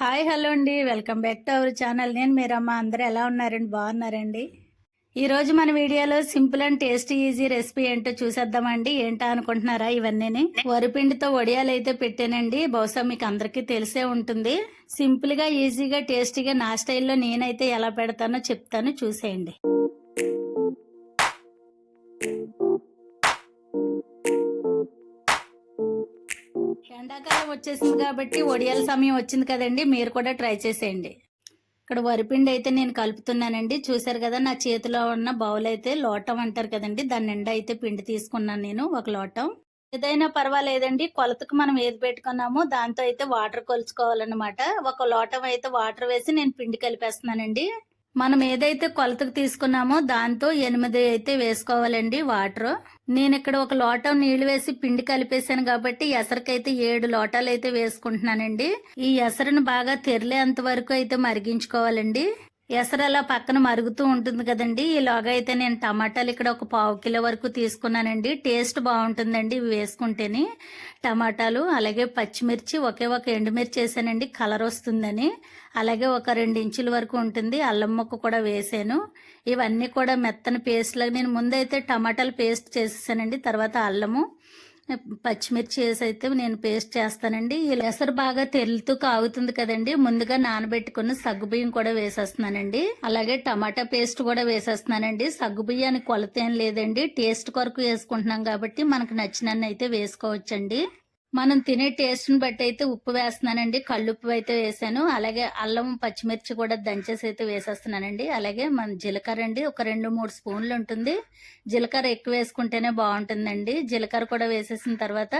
Hi hello అండి. Welcome back to our channel. నేను మీరమ్మ అందరూ ఎలా ఉన్నారండి? బాగున్నారండి? ఈరోజు మన వీడియోలో simple and tasty easy recipe ఏంటో చూసేద్దామండి. ఏంటా అనుకుంటున్నారా? ఇవన్నీ వరిపిండితో వడియాలు అయితే పెట్టానండి. బహుశా మీకు అందరికీ తెలిసే ఉంటుంది. సింపుల్గా ఈజీగా టేస్టీగా నా స్టైల్లో నేనైతే ఎలా పెడతానో చెప్తాను. చూసేయండి. ఎండాకాలం వచ్చేసింది కాబట్టి వడియాల సమయం వచ్చింది కదండి. మీరు కూడా ట్రై చేసేయండి. ఇక్కడ వరిపిండి అయితే నేను కలుపుతున్నానండి. చూసారు కదా నా చేతిలో ఉన్న బౌల్ అయితే లోటం అంటారు కదండి. దాని నిండా అయితే పిండి తీసుకున్నాను నేను ఒక లోటం. ఏదైనా పర్వాలేదండి. కొలతకు మనం ఏది పెట్టుకున్నామో దాంతో అయితే వాటర్ కొలుచుకోవాలన్నమాట. ఒక లోటం అయితే వాటర్ వేసి నేను పిండి కలిపేస్తున్నానండి. మనం ఏదైతే కొలతకు తీసుకున్నామో దాంతో ఎనిమిది అయితే వేసుకోవాలండి వాటర్. నేను ఇక్కడ ఒక లోటం నీళ్ళు వేసి పిండి కలిపేశాను కాబట్టి ఎసరికైతే ఏడు లోటాలు అయితే వేసుకుంటున్నానండి. ఈ ఎసరును బాగా తెరిలేంత వరకు అయితే మరిగించుకోవాలండి. ఎసరు అలా పక్కన మరుగుతూ ఉంటుంది కదండి. ఈలోగా అయితే నేను టమాటాలు ఇక్కడ ఒక పావు కిలో వరకు తీసుకున్నానండి. టేస్ట్ బాగుంటుందండి ఇవి వేసుకుంటేనే. టమాటాలు అలాగే పచ్చిమిర్చి ఒకే ఒక ఎండుమిర్చి వేసానండి. కలర్ వస్తుందని. అలాగే ఒక రెండు ఇంచుల వరకు ఉంటుంది. అల్లం ముక్క కూడా వేసాను. ఇవన్నీ కూడా మెత్తని పేస్ట్లాగా నేను ముందైతే టమాటాలు పేస్ట్ చేసేసానండి. తర్వాత అల్లము పచ్చిమిర్చి వేసి అయితే నేను పేస్ట్ చేస్తానండి. ఈ లెసర్ బాగా తెరులుతూ కాగుతుంది కదండి. ముందుగా నానబెట్టుకున్న సగ్గు బియ్యం కూడా వేసేస్తున్నానండి. అలాగే టమాటా పేస్ట్ కూడా వేసేస్తున్నానండి. సగ్గుబియ్యానికి కొలత ఏం లేదండి. టేస్ట్ కొరకు వేసుకుంటున్నాం కాబట్టి మనకు నచ్చినన్ని అయితే వేసుకోవచ్చండి. మనం తినే టేస్ట్ని బట్టి అయితే ఉప్పు వేస్తున్నానండి. కళ్ళుప్పు అయితే వేసాను. అలాగే అల్లం పచ్చిమిర్చి కూడా దంచేసి అయితే వేసేస్తున్నానండి. అలాగే మన జీలకర్ర అండి ఒక రెండు మూడు స్పూన్లు ఉంటుంది. జీలకర్ర ఎక్కువ వేసుకుంటేనే బాగుంటుందండి. జీలకర్ర కూడా వేసేసిన తర్వాత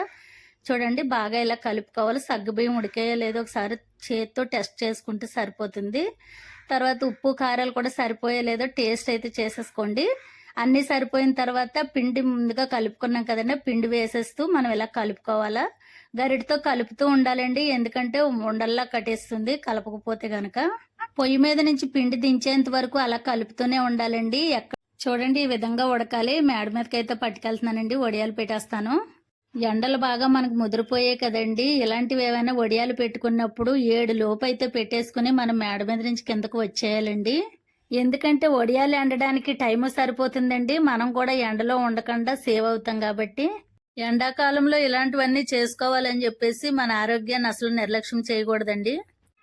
చూడండి బాగా ఇలా కలుపుకోవాలి. సగ్గుబియ్యం ఉడికేయో లేదో ఒకసారి చేతితో టెస్ట్ చేసుకుంటే సరిపోతుంది. తర్వాత ఉప్పు కారాలు కూడా సరిపోయే లేదో టేస్ట్ అయితే చేసేసుకోండి. అన్నీ సరిపోయిన తర్వాత పిండి ముందుగా కలుపుకున్నాం కదండి. పిండి వేసేస్తూ మనం ఇలా కలుపుకోవాలా? గరిటతో కలుపుతూ ఉండాలండి. ఎందుకంటే ఉండల్లా కట్టేస్తుంది. కలపకపోతే గనక పొయ్యి మీద నుంచి పిండి దించేంత వరకు అలా కలుపుతూనే ఉండాలండి. ఎక్కడ చూడండి ఈ విధంగా ఉడకాలి. మేడ మీదకి అయితే పట్టుకెళ్తున్నానండి. వడియాలు పెట్టేస్తాను. ఎండలు బాగా మనకు ముదిరిపోయాయి కదండి. ఇలాంటివి ఏమైనా వడియాలు పెట్టుకున్నప్పుడు ఏడు లోపు అయితే పెట్టేసుకుని మనం మేడ మీద నుంచి కిందకు వచ్చేయాలండి. ఎందుకంటే వడియాలు ఎండడానికి టైం సరిపోతుందండి. మనం కూడా ఎండలో ఉండకుండా సేవ్ అవుతాం కాబట్టి. ఎండాకాలంలో ఇలాంటివన్నీ చేసుకోవాలని చెప్పేసి మన ఆరోగ్యాన్ని అసలు నిర్లక్ష్యం చేయకూడదండి.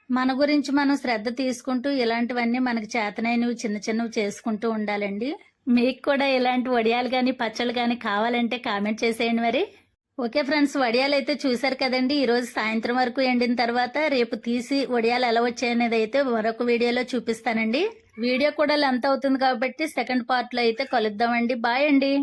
మన గురించి మనం శ్రద్ధ తీసుకుంటూ ఇలాంటివన్నీ మనకి చేతనైనవి చిన్న చిన్నవి చేసుకుంటూ ఉండాలండి. మీకు కూడా ఇలాంటి వడియాలు కానీ పచ్చళ్ళు కానీ కావాలంటే కామెంట్ చేసేయండి మరి. ఓకే ఫ్రెండ్స్ వడియాలు అయితే చూసారు కదండి. ఈ రోజు సాయంత్రం వరకు ఎండిన తర్వాత రేపు తీసి వడియాలు ఎలా వచ్చాయనేది అయితే మరొక వీడియోలో చూపిస్తానండి. వీడియో కూడా లెంత్ అవుతుంది కాబట్టి సెకండ్ పార్ట్లో అయితే కలుద్దామండి. బాయ్ అండి.